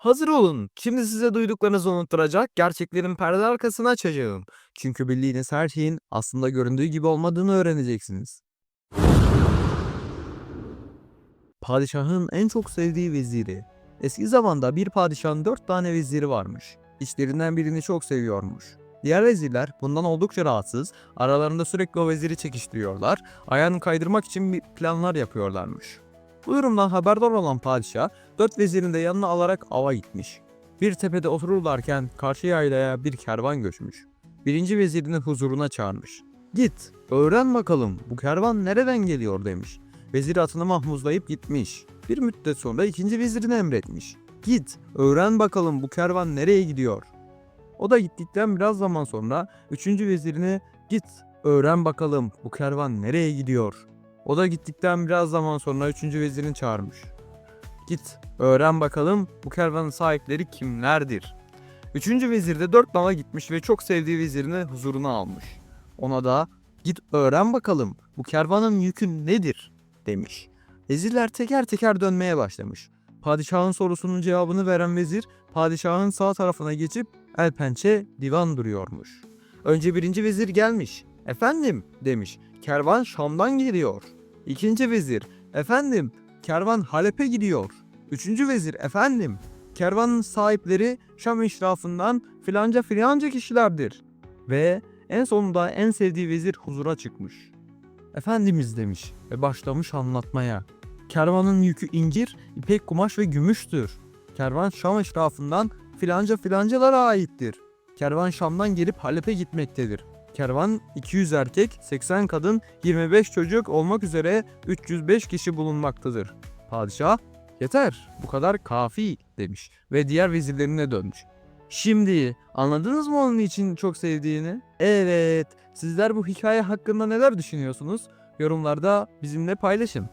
Hazır olun. Şimdi size duyduklarınızı unutturacak, gerçeklerin perde arkasını açacağım. Çünkü bildiğiniz her şeyin aslında göründüğü gibi olmadığını öğreneceksiniz. Padişahın en çok sevdiği veziri. Eski zamanda bir padişahın dört tane veziri varmış. İçlerinden birini çok seviyormuş. Diğer vezirler bundan oldukça rahatsız, aralarında sürekli o veziri çekiştiriyorlar, ayağını kaydırmak için planlar yapıyorlarmış. Bu durumdan haberdar olan padişah, dört vezirini de yanına alarak ava gitmiş. Bir tepede otururlarken karşı yaylaya bir kervan göçmüş. Birinci vezirini huzuruna çağırmış. Git, öğren bakalım bu kervan nereden geliyor demiş. Vezir atını mahmuzlayıp gitmiş. Bir müddet sonra ikinci vezirine emretmiş. Git, öğren bakalım bu kervan nereye gidiyor. O da gittikten biraz zaman sonra üçüncü vezirine git, öğren bakalım bu kervan nereye gidiyor. O da gittikten biraz zaman sonra üçüncü vezirini çağırmış. Git, öğren bakalım bu kervanın sahipleri kimlerdir. Üçüncü vezir de dört nala gitmiş ve çok sevdiği vezirini huzuruna almış. Ona da git öğren bakalım bu kervanın yükü nedir demiş. Vezirler teker teker dönmeye başlamış. Padişahın sorusunun cevabını veren vezir padişahın sağ tarafına geçip el pençe divan duruyormuş. Önce birinci vezir gelmiş. Efendim demiş. Kervan Şam'dan geliyor. İkinci vezir. Efendim kervan Halep'e gidiyor. Üçüncü vezir. Efendim kervanın sahipleri Şam işrafından filanca filanca kişilerdir. Ve en sonunda en sevdiği vezir huzura çıkmış. Efendimiz demiş ve başlamış anlatmaya. Kervanın yükü incir, ipek kumaş ve gümüştür. Kervan Şam eşrafından filanca filancalara aittir. Kervan Şam'dan gelip Halep'e gitmektedir. Kervan 200 erkek, 80 kadın, 25 çocuk olmak üzere 305 kişi bulunmaktadır. Padişah, yeter bu kadar kafi demiş ve diğer vezirlerine dönmüş. Şimdi anladınız mı onun için çok sevdiğini? Evet, sizler bu hikaye hakkında neler düşünüyorsunuz? Yorumlarda bizimle paylaşın.